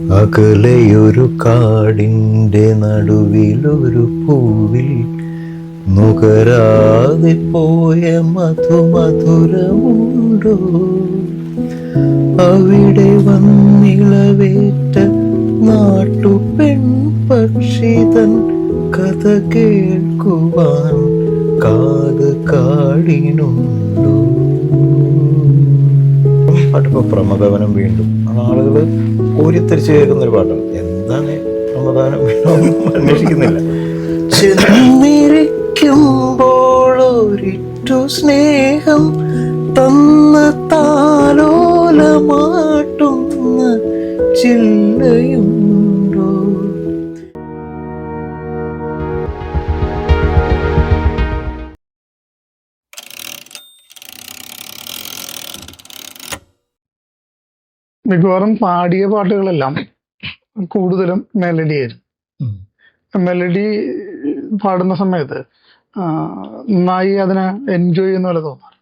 അകലെയൊരു കാടിന്റെ നടുവിലൊരു പൂവിൽ നുകരാതെ പോയ മധുമധുരമുണ്ടോ? അവിടെ വന്നിളവേറ്റ നാട്ടു പക്ഷിതൻ കഥ കേൾക്കുവാൻ കാത് കാടിനുണ്ടോ? പാട്ടിപ്പോ പ്രമഭവനം വീണ്ടും. ആളുകൾ കോരിത്തരിച്ച് കേൾക്കുന്ന ഒരു പാട്ടാണ് എന്താണ് ഒന്നും അന്വേഷിക്കുന്നില്ല. ചെന്നിരിക്കുമ്പോളൊരിറ്റു സ്നേഹം തന്ന താലോലമാട്ടുന്ന ചില്ലയുണ്ടോ മിക്കവാറും പാടിയ പാട്ടുകളെല്ലാം കൂടുതലും മെലഡി ആയിരുന്നു. മെലഡി പാടുന്ന സമയത്ത് നന്നായി അതിനെ എൻജോയ് ചെയ്യുന്ന പോലെ തോന്നാറ്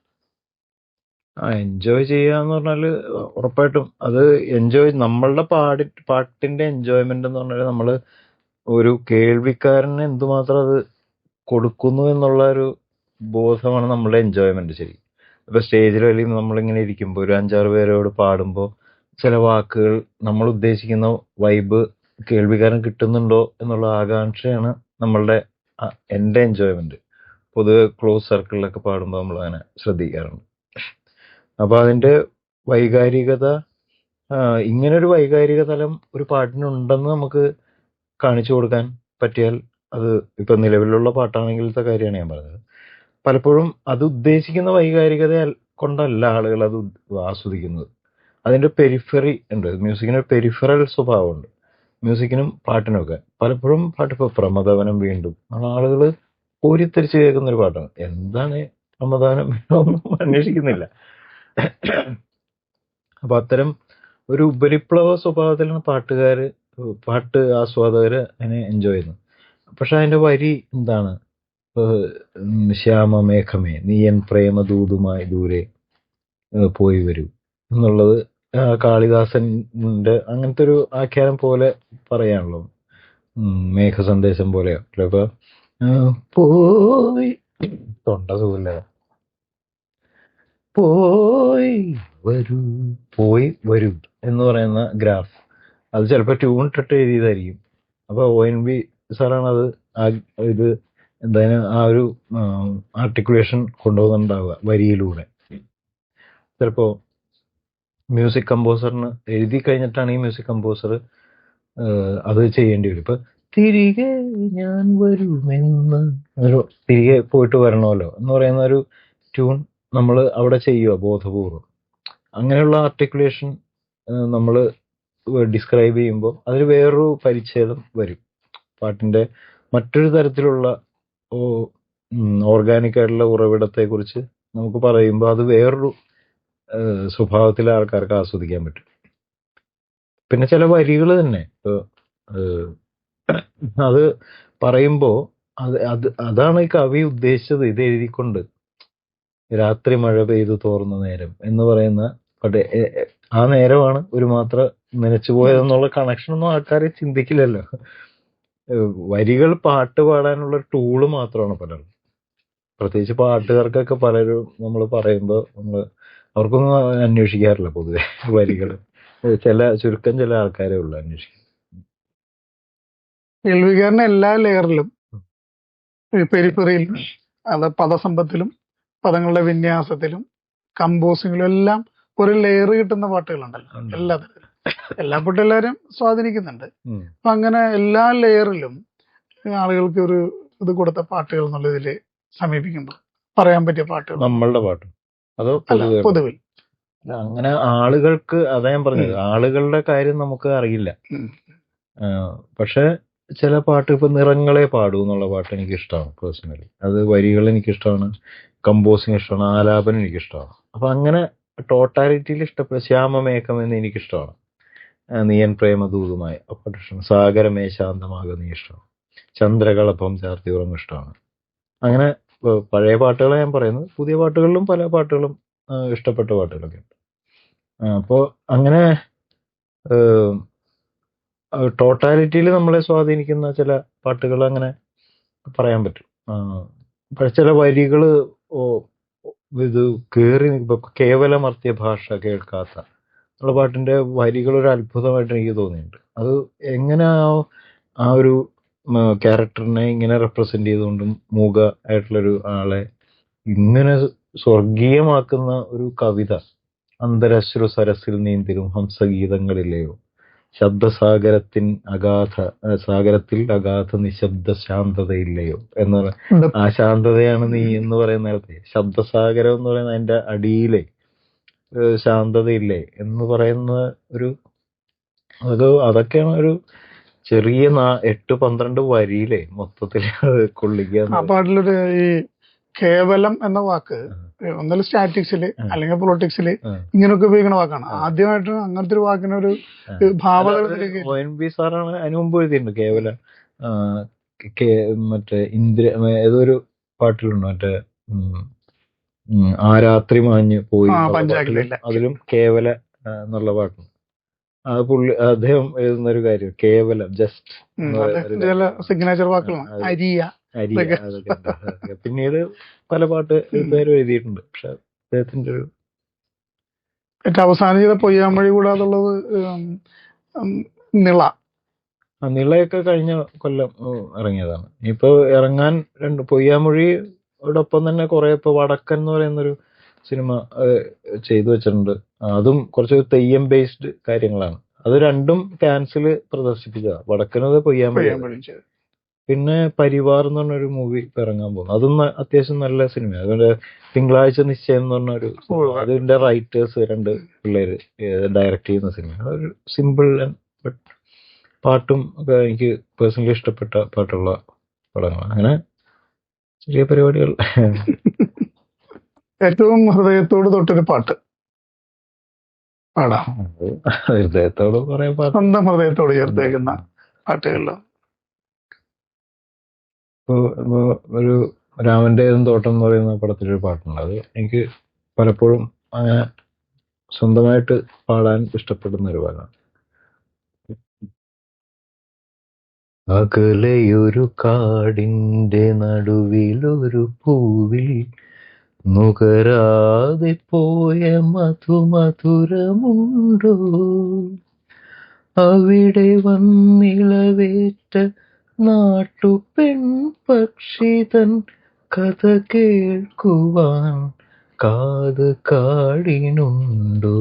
എൻജോയ് ചെയ്യാന്ന് പറഞ്ഞാൽ ഉറപ്പായിട്ടും അത് എൻജോയ് നമ്മളുടെ പാടി പാട്ടിന്റെ എൻജോയ്മെന്റ് എന്ന് പറഞ്ഞാൽ നമ്മൾ ഒരു കേൾവിക്കാരന് എന്തുമാത്രം അത് കൊടുക്കുന്നു എന്നുള്ള ഒരു ബോധമാണ് നമ്മളുടെ എൻജോയ്മെന്റ് ശരി. ഇപ്പൊ സ്റ്റേജിൽ അല്ലെങ്കിൽ നമ്മളിങ്ങനെ ഇരിക്കുമ്പോൾ ഒരു അഞ്ചാറ് പേരോട് പാടുമ്പോൾ ചില വാക്കുകൾ നമ്മൾ ഉദ്ദേശിക്കുന്ന വൈബ് കേൾവിക്കാരൻ കിട്ടുന്നുണ്ടോ എന്നുള്ള ആകാംക്ഷയാണ് നമ്മളുടെ എന്റെ എൻജോയ്മെന്റ് പൊതുവെ ക്ലോസ് സർക്കിളിലൊക്കെ പാടുമ്പോൾ നമ്മൾ അങ്ങനെ ശ്രദ്ധിക്കാറുണ്ട്. അപ്പൊ അതിന്റെ വൈകാരികത ഇങ്ങനെ ഇങ്ങനൊരു വൈകാരിക തലം ഒരു പാട്ടിനുണ്ടെന്ന് നമുക്ക് കാണിച്ചു കൊടുക്കാൻ പറ്റിയാൽ അത് ഇപ്പൊ നിലവിലുള്ള പാട്ടാണെങ്കിലത്തെ കാര്യമാണ് ഞാൻ പറഞ്ഞത്. പലപ്പോഴും അത് ഉദ്ദേശിക്കുന്ന വൈകാരികത കൊണ്ടല്ല ആളുകൾ അത് ആസ്വദിക്കുന്നത്. അതിന്റെ പെരിഫറി ഉണ്ട്. മ്യൂസിക്കിന് പെരിഫറൽ സ്വഭാവമുണ്ട്. മ്യൂസിക്കിനും പാട്ടിനും ഒക്കെ പലപ്പോഴും പാട്ട് ഇപ്പോൾ പ്രമദവനം വീണ്ടും. ആളുകൾ കോരിത്തരിച്ച് കേൾക്കുന്ന ഒരു പാട്ടാണ്. എന്താണ് പ്രമദവനം ഒന്നും അന്വേഷിക്കുന്നില്ല. അപ്പൊ അത്തരം ഒരു ഉപരിപ്ലവ സ്വഭാവത്തിലാണ് പാട്ടുകാര് പാട്ട് ആസ്വാദകർ അതിനെ എൻജോയ് ചെയ്യുന്നത് പക്ഷെ അതിന്റെ വരി എന്താണ്? ശ്യാമമേഘമേ നീയൻ പ്രേമദൂതുമായി ദൂരെ പോയി വരൂ. എന്നുള്ളത് ആ ഉണ്ട് അങ്ങനത്തെ ഒരു ആഖ്യാനം പോലെ പറയാണല്ലോ മേഘ സന്ദേശം പോലെയോ. അപ്പൊ പോയി. തൊണ്ട സുഖമില്ല. പോയി വരൂ. പോയി വരൂ എന്ന് പറയുന്ന ഗ്രാഫ്. അത് ചിലപ്പോൾ ട്യൂൺ ഇട്ടിട്ട് എഴുതിയതായിരിക്കും. അപ്പൊ ഒ എൻ ബി സാറാണ് അത് ഇത് എന്തായാലും ആ ഒരു ആർട്ടിക്കുലേഷൻ കൊണ്ടുപോകുന്നുണ്ടാവുക വരിയിലൂടെ. ചിലപ്പോ മ്യൂസിക് കമ്പോസറിന് എഴുതി കഴിഞ്ഞിട്ടാണ് ഈ മ്യൂസിക് കമ്പോസർ അത് ചെയ്യേണ്ടി വരും. ഇപ്പൊ തിരികെ ഞാൻ വരുമെന്ന് ഒരു തിരികെ പോയിട്ട് വരണമല്ലോ എന്ന് പറയുന്ന ഒരു ട്യൂൺ നമ്മൾ അവിടെ ചെയ്യുക ബോധപൂർവം. അങ്ങനെയുള്ള ആർട്ടിക്കുലേഷൻ നമ്മൾ ഡിസ്ക്രൈബ് ചെയ്യുമ്പോൾ അതിൽ വേറൊരു പരിച്ഛേദം വരും. പാട്ടിന്റെ മറ്റൊരു തരത്തിലുള്ള ഓർഗാനിക് ആയിട്ടുള്ള ഉറവിടത്തെക്കുറിച്ച് നമുക്ക് പറയുമ്പോൾ അത് വേറൊരു ഏഹ്, സ്വഭാവത്തിൽ ആൾക്കാർക്ക് ആസ്വദിക്കാൻ പറ്റും. പിന്നെ ചില വരികൾ തന്നെ. അത് പറയുമ്പോൾ അത് അത് അതാണ് ഈ കവി ഉദ്ദേശിച്ചത്. ഇത് എഴുതിക്കൊണ്ട് രാത്രി മഴ പെയ്തു തോർന്ന നേരം എന്ന് പറയുന്ന ആ നേരമാണ് ഒരു മാത്ര നനച്ചു പോയതെന്നുള്ള കണക്ഷൻ ഒന്നും ആൾക്കാർ ചിന്തിക്കില്ലല്ലോ വരികൾ പാട്ട് പാടാനുള്ള ടൂൾ മാത്രമാണ് പലരും പ്രത്യേകിച്ച് പാട്ടുകാർക്കൊക്കെ പലരും നമ്മൾ പറയുമ്പോൾ നമ്മൾ അവർക്കൊന്നും അന്വേഷിക്കാറില്ല പൊതുവെ വരികൾ ചില ചുരുക്കം ചില ആൾക്കാരെ ഉള്ളു അന്വേഷിക്കും കേൾവിക്കാരന് എല്ലാ ലെയറിലും പെരിഫറിയിലും അത് പദസമ്പത്തിലും പദങ്ങളുടെ വിന്യാസത്തിലും കമ്പോസിങ്ങിലും എല്ലാം ഒരു ലെയർ കിട്ടുന്ന പാട്ടുകളുണ്ടല്ലോ. എല്ലാ തരത്തിലും. എല്ലാ പാട്ടും എല്ലാവരും സ്വാധീനിക്കുന്നുണ്ട്. അപ്പൊ അങ്ങനെ എല്ലാ ലെയറിലും ആളുകൾക്ക് ഒരു ഇത് കൊടുത്ത പാട്ടുകൾ എന്നുള്ള സമീപിക്കുമ്പോൾ പറയാൻ പറ്റിയ പാട്ടുകൾ. നമ്മളുടെ പാട്ട്. അതോ അല്ല പൊതുവെ പൊതുവിൽ. അങ്ങനെ ആളുകൾക്ക് അതാ ഞാൻ പറഞ്ഞത് ആളുകളുടെ കാര്യം നമുക്ക് അറിയില്ല. പക്ഷെ ചില പാട്ട് ഇപ്പൊ നിറങ്ങളെ പാടൂ എന്നുള്ള പാട്ട് എനിക്ക് ഇഷ്ടമാണ് പേഴ്സണലി അത് വരികൾ എനിക്ക് ഇഷ്ടമാണ് കമ്പോസിങ് ഇഷ്ടമാണ് ആലാപനം എനിക്ക് ഇഷ്ടമാണ് അപ്പൊ അങ്ങനെ ടോട്ടാലിറ്റിയിൽ ഇഷ്ടപ്പെട്ട ശ്യാമമേഘം എന്ന് എനിക്ക് ഇഷ്ടമാണ് നീയൻ പ്രേമദൂതുമായി. ആ പാട്ട് ഇഷ്ടമാണ് സാഗരമേ ശാന്തമാകുന്ന ഇഷ്ടമാണ് ചന്ദ്രകളപ്പം ചാർത്തി ഉറങ്ങും ഇഷ്ടമാണ് അങ്ങനെ പഴയ പാട്ടുകളെ ഞാൻ പറയുന്നത്. പുതിയ പാട്ടുകളിലും പല പാട്ടുകളും ഇഷ്ടപ്പെട്ട പാട്ടുകളൊക്കെ ഉണ്ട്. അപ്പോൾ അപ്പോ അങ്ങനെ ടോട്ടാലിറ്റിയിൽ നമ്മളെ സ്വാധീനിക്കുന്ന ചില പാട്ടുകൾ അങ്ങനെ പറയാൻ പറ്റും. ചില വരികൾ ഇത് കയറി കേവലമർത്തിയ ഭാഷ കേൾക്കാത്ത ഉള്ള പാട്ടിന്റെ വരികൾ ഒരു അത്ഭുതമായിട്ട് എനിക്ക് തോന്നിയിട്ടുണ്ട്. അത് എങ്ങനെ ആ ഒരു ക്യാരക്ടറിനെ ഇങ്ങനെ റെപ്രസെന്റ് ചെയ്തുകൊണ്ടും മൂക ആയിട്ടുള്ളൊരു ആളെ ഇങ്ങനെ സ്വർഗീയമാക്കുന്ന ഒരു കവിത അന്തരശ്രു സരസിൽ നീന്തിരും ഹംസഗീതങ്ങളിലെയോ. ശബ്ദസാഗരത്തിൻ അഗാധ സാഗരത്തിൽ അഗാധ നിശബ്ദ ശാന്തതയില്ലയോ എന്ന് പറയുന്നത് ആ ശാന്തതയാണ് നീ എന്ന് പറയുന്ന നേരത്തെ. ശബ്ദസാഗരം എന്ന് പറയുന്ന അതിന്റെ അടിയിലെ ശാന്തതയില്ലേ എന്ന് പറയുന്ന ഒരു അത് അതൊക്കെയാണ് ഒരു ചെറിയ എട്ട് പന്ത്രണ്ട് വരിയിലെ മൊത്തത്തിൽ അത് കൊള്ളിക്കുക ആ പാട്ടിലൊരു ഈ കേവലം എന്ന വാക്ക് ഒന്നല്ല സ്റ്റാറ്റിക്സിൽ അല്ലെങ്കിൽ പൊളിറ്റിക്സിൽ. ഇങ്ങനെയൊക്കെ ഉപയോഗിക്കുന്ന വാക്കാണ്. ആദ്യമായിട്ട് അങ്ങനത്തെ ഒരു വാക്കിനൊരു ഒരു ഭാവതലത്തിലേക്ക് സാറാണ് അതിന് മുമ്പ് എഴുതിയിട്ടുണ്ട് കേവലം. മറ്റേ ഇന്ദ്ര ഏതൊരു പാട്ടിലുണ്ട് മറ്റേ ആ രാത്രി മാഞ്ഞ് പോയി അതിലും കേവല എന്നുള്ള പാട്ടുണ്ട് പുള്ളി അദ്ദേഹം എഴുതുന്ന ഒരു കാര്യം കേവലം ജസ്റ്റ് ചില സിഗ്നേച്ചർ വാക്കുകളാണ് അരിയ. അതൊക്കെ പിന്നീട് പല പാട്ട് എഴുത്തുകാരും എഴുതിയിട്ടുണ്ട് പക്ഷെ അദ്ദേഹത്തിന്റെ ഒരു ഏറ്റവും അവസാനം ചെയ്ത പൊയ്യാമൊഴി കൂടാതുള്ളത് നിള. നിളയൊക്കെ കഴിഞ്ഞ കൊല്ലം ഇറങ്ങിയതാണ്. ഇപ്പൊ ഇറങ്ങാൻ രണ്ട് പൊയ്യാമൊഴിയോടൊപ്പം തന്നെ കുറെ ഇപ്പൊ വടക്കൻ എന്ന് പറയുന്നൊരു സിനിമ ചെയ്തു വെച്ചിട്ടുണ്ട്. അതും കുറച്ച് തെയ്യം ബേസ്ഡ് കാര്യങ്ങളാണ്. അത് രണ്ടും ക്യാൻസൽ പ്രദർശിപ്പിച്ചതാ. വടക്കനത് പൊയ്യാൻ പിന്നെ പരിവാർ എന്ന് പറഞ്ഞൊരു മൂവി ഇറങ്ങാൻ പോകുന്നു. അതും അത്യാവശ്യം നല്ല സിനിമ അതുകൊണ്ട് തിങ്കളാഴ്ച നിശ്ചയം എന്ന് പറഞ്ഞ ഒരു സിനിമ. ഉവ്വ്. അതിന്റെ റൈറ്റേഴ്സ് രണ്ട് പിള്ളേര് ഡയറക്റ്റ് ചെയ്യുന്ന സിനിമ അതൊരു സിമ്പിൾ ബട്ട് പാട്ടും ഒക്കെ എനിക്ക് പേഴ്സണലി ഇഷ്ടപ്പെട്ട പാട്ടുള്ള പടങ്ങളാണ്. അങ്ങനെ ചെറിയ പരിപാടികൾ. ഏറ്റവും ഹൃദയത്തോട് തൊട്ടൊരു പാട്ട്. പാടാം ഹൃദയത്തോട് കുറെ സ്വന്തം ഹൃദയത്തോട് ചേർത്തേക്കുന്ന ഇപ്പൊ ഒരു രാമന്റെ തോട്ടം എന്ന് പറയുന്ന പടത്തിലൊരു പാട്ടുണ്ട്. അത് എനിക്ക് പലപ്പോഴും അങ്ങനെ സ്വന്തമായിട്ട് പാടാൻ ഇഷ്ടപ്പെടുന്ന ഒരു പാട്ടാണ്. അകലെയൊരു കാടിന്റെ നടുവിലൊരു പൂവിൽ നുകരാതെ പോയ മധുമധുരമുണ്ടോ? അവിടെ വന്നിളവേറ്റ നാട്ടുപെൺ പക്ഷിതൻ കഥ കേൾക്കുവാൻ കാത് കാടിനുണ്ടോ?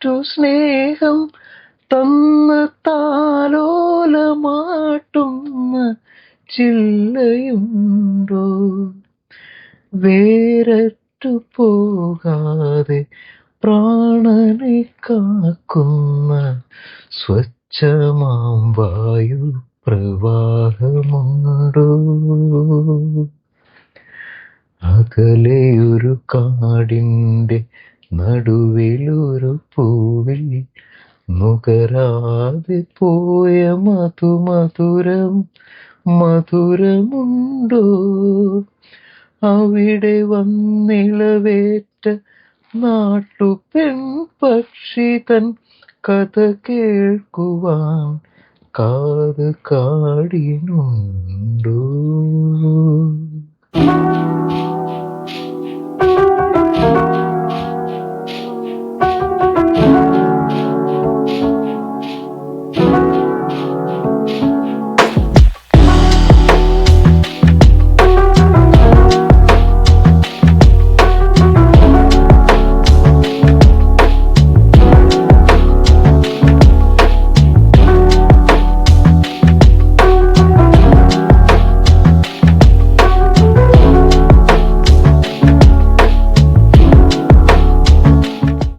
ഒരിറ്റു സ്നേഹം തന്ന് താലോലമാട്ടുന്ന ചില്ലയുണ്ടോ? വേരറ്റു പോകാതെ പ്രാണനെ കാക്കുന്ന സ്വച്ഛമാം വായു പ്രവാഹമുണ്ടോ? അകലെയൊരു കാടിന്റെ നടുവിലൊരു പൂവിൽ നുകരാതെ പോയ മധു മധുമധുരം മധുരമുണ്ടോ? അവിടെ വന്നിളവേറ്റ നാട്ടുപെൺ പക്ഷി തൻ കഥ കേൾക്കുവാൻ കാത് കാടിനുണ്ടോ?